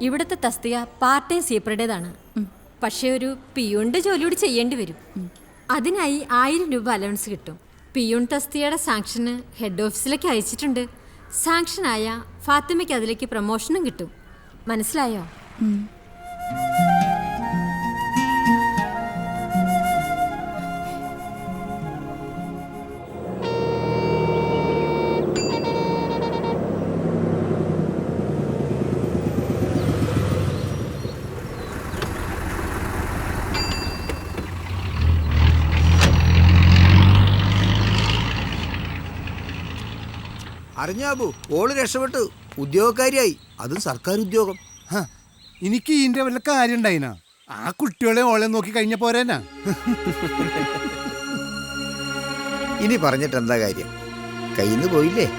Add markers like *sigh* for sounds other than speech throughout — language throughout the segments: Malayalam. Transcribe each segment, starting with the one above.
ഇവിടുത്തെ തസ്തിക പാർട്ട് ടൈം സീപ്പറുടേതാണ് പക്ഷേ ഒരു പിയുണ്ട് ജോലി കൂടി ചെയ്യേണ്ടി വരും. അതിനായി ആയിരം രൂപ അലവൻസ് കിട്ടും. പിയൂൺ തസ്തിയുടെ സാങ്ഷന് ഹെഡ് ഓഫീസിലേക്ക് അയച്ചിട്ടുണ്ട്. സാങ്ഷനായ ഫാത്തിമയ്ക്ക് അതിലേക്ക് പ്രൊമോഷനും കിട്ടും. മനസ്സിലായോ? അറിഞ്ഞാബു ഓൾ രക്ഷപ്പെട്ടു. ഉദ്യോഗക്കാരിയായി. അതും സർക്കാർ ഉദ്യോഗം. ഹ, എനിക്ക് ഇതിന്റെ വല്ല കാര്യം ഉണ്ടായിനാ? ആ കുട്ടികളെ ഓളെ നോക്കി കഴിഞ്ഞ പോരാനാ? ഇനി പറഞ്ഞിട്ട് എന്താ കാര്യം? കയ്യിന്ന് പോയില്ലേ?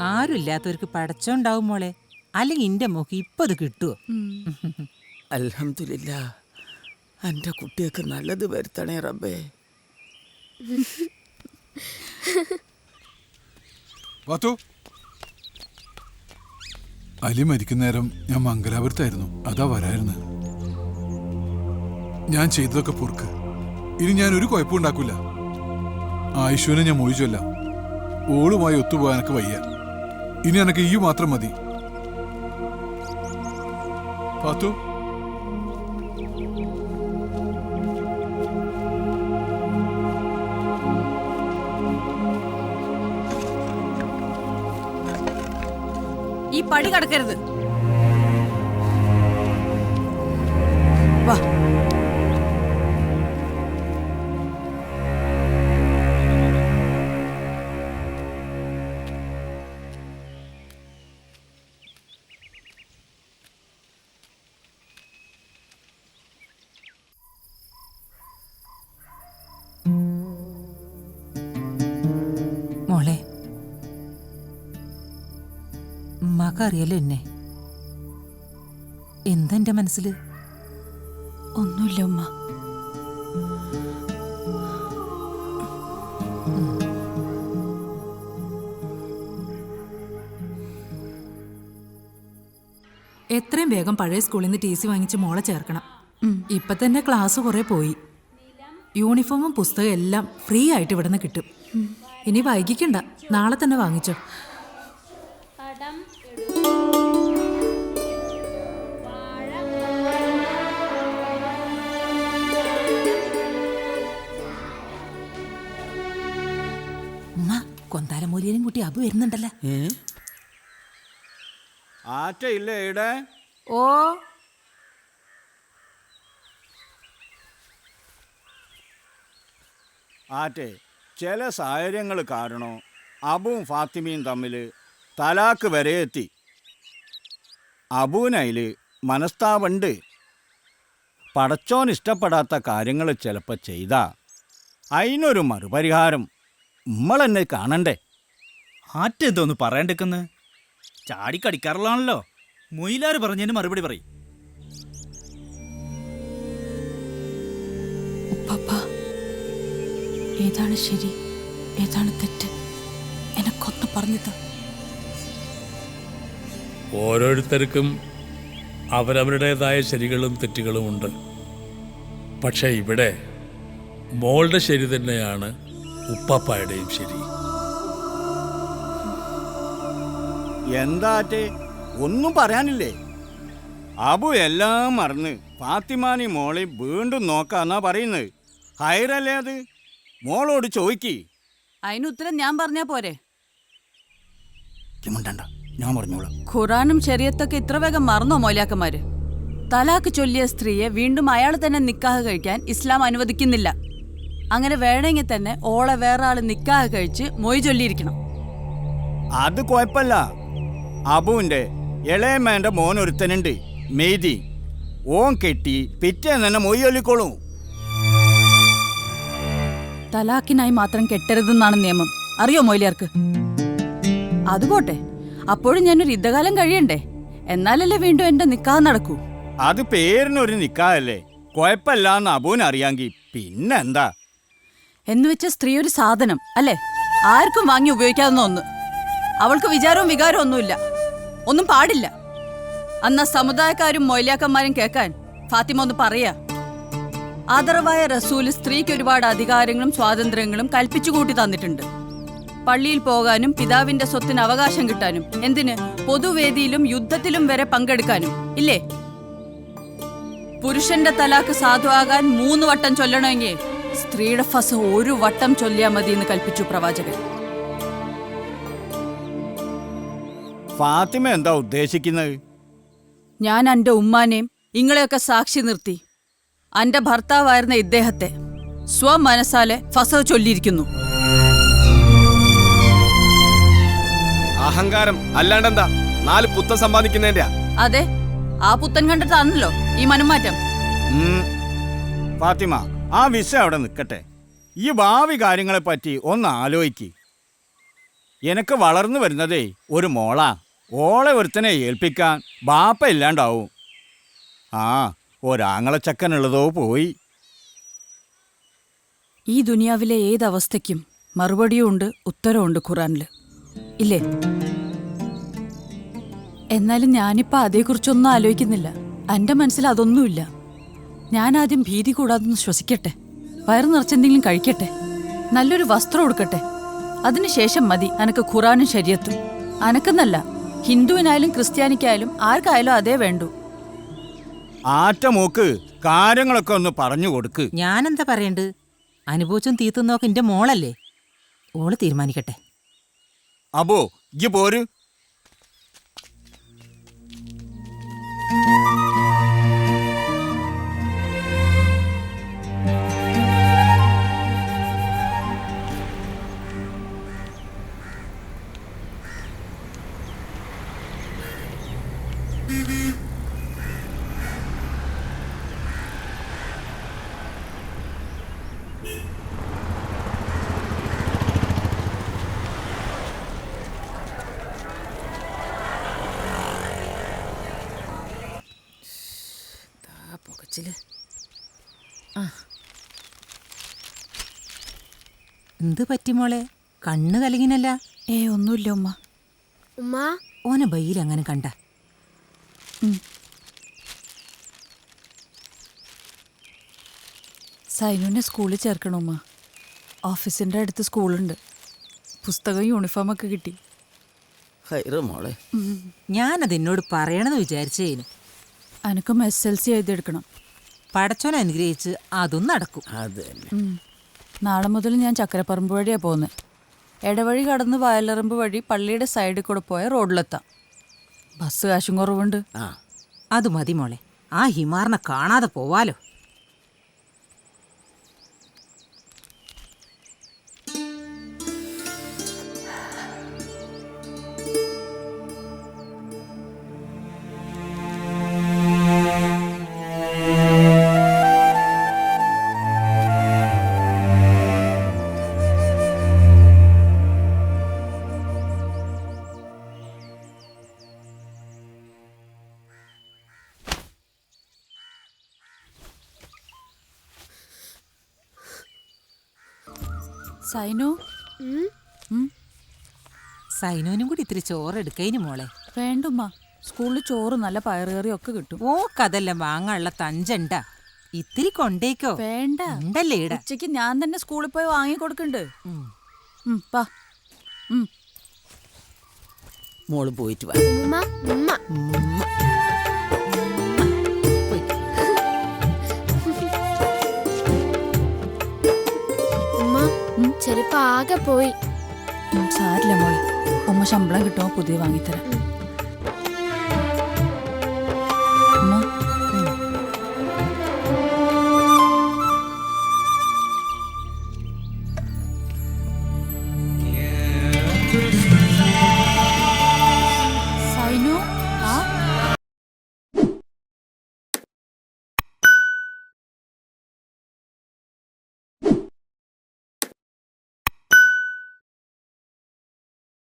ആരുമില്ലാത്തവർക്ക് പടച്ചോണ്ടാവും മോളെ. അല്ലെങ്കിൽ ഇന്റെ മോക്ക് ഇപ്പൊ അത് കിട്ടുവോ? അലഹമില്ല എന്റെ കുട്ടിയൊക്കെ നല്ലത് വരുത്തണേ റബ്ബേ. *laughs* പാത്തു അലി മരിക്കുന്നേരം ഞാൻ മംഗലാപുരത്തായിരുന്നു. അതാ വരായിരുന്നു. ഞാൻ ചെയ്തതൊക്കെ പൊറുക്ക്. ഇനി ഞാൻ ഒരു കുഴപ്പം ഉണ്ടാക്കൂല. ആയുഷുവിനെ ഞാൻ മൊഴിച്ചല്ല ഓളുമായി ഒത്തുപോകാൻ എനിക്ക് വയ്യ. ഇനി എനക്ക് ഈ മാത്രം മതി. പാത്തു ഈ പടി ഉമ്മാക്കറിയാലോ എന്നെ? എന്താ എന്റെ മനസ്സിൽ? ഒന്നുമില്ല ഉമ്മ. എത്രയും വേഗം പഴയ സ്കൂളിൽ നിന്ന് ടി സി വാങ്ങിച്ച് മോളെ ചേർക്കണം. ഇപ്പൊ തന്നെ ക്ലാസ് കുറെ പോയി. യൂണിഫോമും പുസ്തകം എല്ലാം ഫ്രീ ആയിട്ട് ഇവിടെ നിന്ന് കിട്ടും ഇനി വൈകിക്കണ്ട. നാളെ തന്നെ വാങ്ങിച്ചോ. ഉമ്മ കുട്ടി അബു വരുന്നുണ്ടല്ലോ. ആറ്റയില്ലേ ഇല്ലേ ഇവിടെ ഓ. ആറ്റെ ചില സാഹചര്യങ്ങൾ കാരണം അബുവും ഫാത്തിമയും തമ്മിൽ തലാക്ക് വരെ എത്തി. അബൂനയിൽ മനസ്താവുണ്ട് പടച്ചോൻ ഇഷ്ടപ്പെടാത്ത കാര്യങ്ങൾ ചിലപ്പോൾ ചെയ്ത. അതിനൊരു മറുപരിഹാരം നമ്മളെന്നെ കാണണ്ടേ? ആറ്റെന്തോന്ന് പറയണ്ടെക്കുന്ന് ചാടിക്കടിക്കാറുള്ളതാണല്ലോ. മൊയിലാർ പറഞ്ഞതിന് മറുപടി പറയും. ഏതാണ് ശരി? ഏതാണ് തെറ്റ്? എനക്കൊന്ന് പറഞ്ഞത് ഓരോരുത്തർക്കും അവരവരുടേതായ ശരികളും തെറ്റുകളും ഉണ്ട്. പക്ഷേ ഇവിടെ മോളുടെ ശരി തന്നെയാണ് ഉപ്പാപ്പായുടെയും ശരി. എന്താറ്റേ? ഒന്നും പറയാനില്ലേ? അബു എല്ലാം മറന്ന് ഫാത്തിമാനി മോളെ വീണ്ടും നോക്കാന്നാ പറയുന്നത്. ഹൈറല്ലേ അത്? മോളോട് ചോദിക്കി. അതിന് ഉത്തരം ഞാൻ പറഞ്ഞാ പോരെ. മുണ്ടണ്ട ഞാൻ പറഞ്ഞോളാം. ഖുറാനും ശരീരത്തൊക്കെ ഇത്ര വേഗം മറന്നോ മൗലാക്കന്മാര്? തലാക്ക് ചൊല്ലിയ സ്ത്രീയെ വീണ്ടും അയാൾ തന്നെ നിക്കാഹ് കഴിക്കാൻ ഇസ്ലാം അനുവദിക്കുന്നില്ല. അങ്ങനെ വേണമെങ്കിൽ തന്നെ ഓളെ വേറെ ആൾ നിക്കാഹ് കഴിച്ച് മൊയ് ചൊല്ലിയിരിക്കണം. അത് കുഴപ്പമില്ല. അബുവിന്റെ ഇളയമ്മേന്റെ മോൻ ഒരുത്തനുണ്ട് മെയ്തി ഓൻ കെട്ടി പിറ്റേന്ന് തന്നെ മൊയ്യൊല്ലിക്കോളും തലാക്കിനായി മാത്രം കെട്ടരുതെന്നാണ് നിയമം. അറിയോ മൊയിലിയാർക്ക് അതുപോട്ടെ അപ്പോഴും ഞാനൊരു യുദ്ധകാലം കഴിയണ്ടേ? എന്നാലല്ലേ വീണ്ടും എന്റെ നിക്കാഹ് നടക്കൂ? അത് പേരിനൊരു നിക്കാഹല്ലേ? കുഴപ്പമില്ലാന്ന് അബൂന് അറിയാങ്കി പിന്നെന്താ? എന്ന് വെച്ച സ്ത്രീ ഒരു സാധനം അല്ലേ? ആർക്കും വാങ്ങി ഉപയോഗിക്കാവുന്ന ഒന്ന്. അവൾക്ക് വിചാരവും വികാരവും ഒന്നുമില്ല. ഒന്നും പാടില്ല. അന്ന് സമുദായക്കാരും മൊയ്ലാക്കന്മാരും കേൾക്കാൻ ഫാത്തിമ ഒന്ന് പറയാ. ആദരവായ റസൂൽ സ്ത്രീക്ക് ഒരുപാട് അധികാരങ്ങളും സ്വാതന്ത്ര്യങ്ങളും കൽപ്പിച്ചു കൂട്ടി തന്നിട്ടുണ്ട്. പള്ളിയിൽ പോകാനും പിതാവിന്റെ സ്വത്തിന് അവകാശം കിട്ടാനും എന്തിന്? പൊതുവേദിയിലും യുദ്ധത്തിലും വരെ പങ്കെടുക്കാനും ഇല്ലേ? പുരുഷന്റെ തലാക്ക് സാധുവാകാൻ മൂന്ന് വട്ടം ചൊല്ലണമെങ്കിൽ സ്ത്രീയുടെ ഫസ് ഒരു വട്ടം ചൊല്ലിയാ മതി എന്ന് കൽപ്പിച്ചു പ്രവാചകൻ. ഫാത്തിമ എന്താ ഉദ്ദേശിക്കുന്നത്? ഞാൻ എന്റെ ഉമ്മാനെയും ഇങ്ങളെയൊക്കെ സാക്ഷി നിർത്തി. എന്റെ ഭർത്താവായിരുന്ന ഇദ്ദേഹത്തെ സ്വമനസാലെ ഫസ ചൊല്ലിയിരിക്കുന്നു. അഹങ്കാരം അല്ലാണ്ടെന്താ? നാല് പുത്തൻ സമ്പാദിക്കുന്നതിന്റെ അതെ ആ പുത്തൻ കണ്ടിട്ടാണല്ലോ ഈ മനുമാറ്റം. ഫാത്തിമ ആ വിഷ അവിടെ നിൽക്കട്ടെ. ഈ ഭാവി കാര്യങ്ങളെ പറ്റി ഒന്ന് ആലോചിക്ക് എനക്ക് വളർന്നു വരുന്നതേ ഒരു മോളാ. ഓളെ ഒരുത്തനെ ഏൽപ്പിക്കാൻ ബാപ്പ ഇല്ലാണ്ടാവും. ആ ഒരാങ്ങളച്ചക്കനുള്ളതോ പോയി. ഈ ദുനിയാവിലെ ഏതവസ്ഥയ്ക്കും മറുപടിയും ഉണ്ട് ഉത്തരവുണ്ട് ഖുറാനിൽ ഇല്ലേ? എന്നാലും ഞാനിപ്പോ അതേക്കുറിച്ചൊന്നും ആലോചിക്കുന്നില്ല. എന്റെ മനസ്സിൽ അതൊന്നുമില്ല. ഞാൻ ആദ്യം ഭീതി കൂടാതെ ശ്വസിക്കട്ടെ. വയറു നിറച്ചെന്തെങ്കിലും കഴിക്കട്ടെ. നല്ലൊരു വസ്ത്രം ഉടുക്കട്ടെ. അതിനുശേഷം മതി അനക്ക് ഖുറാനും ശരീരത്തും. അനക്കെന്നല്ല ഹിന്ദുവിനായാലും ക്രിസ്ത്യാനിക്കായാലും ആർക്കായാലും അതേ വേണ്ടൂ. ആറ്റമോക്ക് കാര്യങ്ങളൊക്കെ ഒന്ന് പറഞ്ഞു കൊടുക്ക്. ഞാനെന്താ പറയണ്ട് അനുഭവിച്ചും തീർത്തും നോക്ക് എന്റെ മോളല്ലേ? ഓൾ തീരുമാനിക്കട്ടെ. അബോ ഇജ്ജ് പോര്. എന്ത് പറ്റി മോളെ? കണ്ണ് കലങ്ങിനല്ല. ഏ ഒന്നുമില്ല ഉമ്മ. ഉമ്മ? ഓനെ ബൈയിൽ അങ്ങനെ കണ്ട സൈനുവിനെ സ്കൂളിൽ ചേർക്കണം ഉമ്മ. ഓഫീസിന്റെ അടുത്ത് സ്കൂളുണ്ട്. പുസ്തകം യൂണിഫോമൊക്കെ കിട്ടി. ഹൈറ് മോളെ. ഞാനത് എന്നോട് പറയണമെന്ന് വിചാരിച്ചേനു അനക്കും എസ് എൽ സി എഴുതിയെടുക്കണം. പടച്ചോനെ അനുഗ്രഹിച്ച് അതും നടക്കും. അത് തന്നെ. നാളെ മുതൽ ഞാൻ ചക്കരപ്പറമ്പ് വഴിയാണ് പോകുന്നത് ഇടവഴി കടന്ന് വയലറമ്പ് വഴി പള്ളിയുടെ സൈഡിൽ കൂടെ പോയ റോഡിലെത്താം. ബസ് കാശും കുറവുണ്ട്. ആ. അത് മതി മോളെ. ആ ഹിമാറിനെ കാണാതെ പോവാലോ. സൈനു? സൈനോനും കൂടി ഇത്തിരി ചോറ് ചോറെടുക്കയിന് മോളെ. വേണ്ടുമ്മ. സ്കൂളിൽ ചോറ് നല്ല പയറുകറി ഒക്കെ കിട്ടും. ഓ കഥല്ല വാങ്ങാനുള്ള തഞ്ചണ്ട. ഇത്തിരി കൊണ്ടേക്കോ. വേണ്ട. ഉണ്ടല്ലേ ഇട. ഉച്ചയ്ക്ക് ഞാൻ തന്നെ സ്കൂളിൽ പോയി വാങ്ങി കൊടുക്കണ്ട് പാ മോൾ പോയിട്ട് വാ. ആകെ പോയി. സാരില്ല മോളെ. ഉമ്മ ശമ്പളം കിട്ടുമോ പുതിയ വാങ്ങിത്തരാം.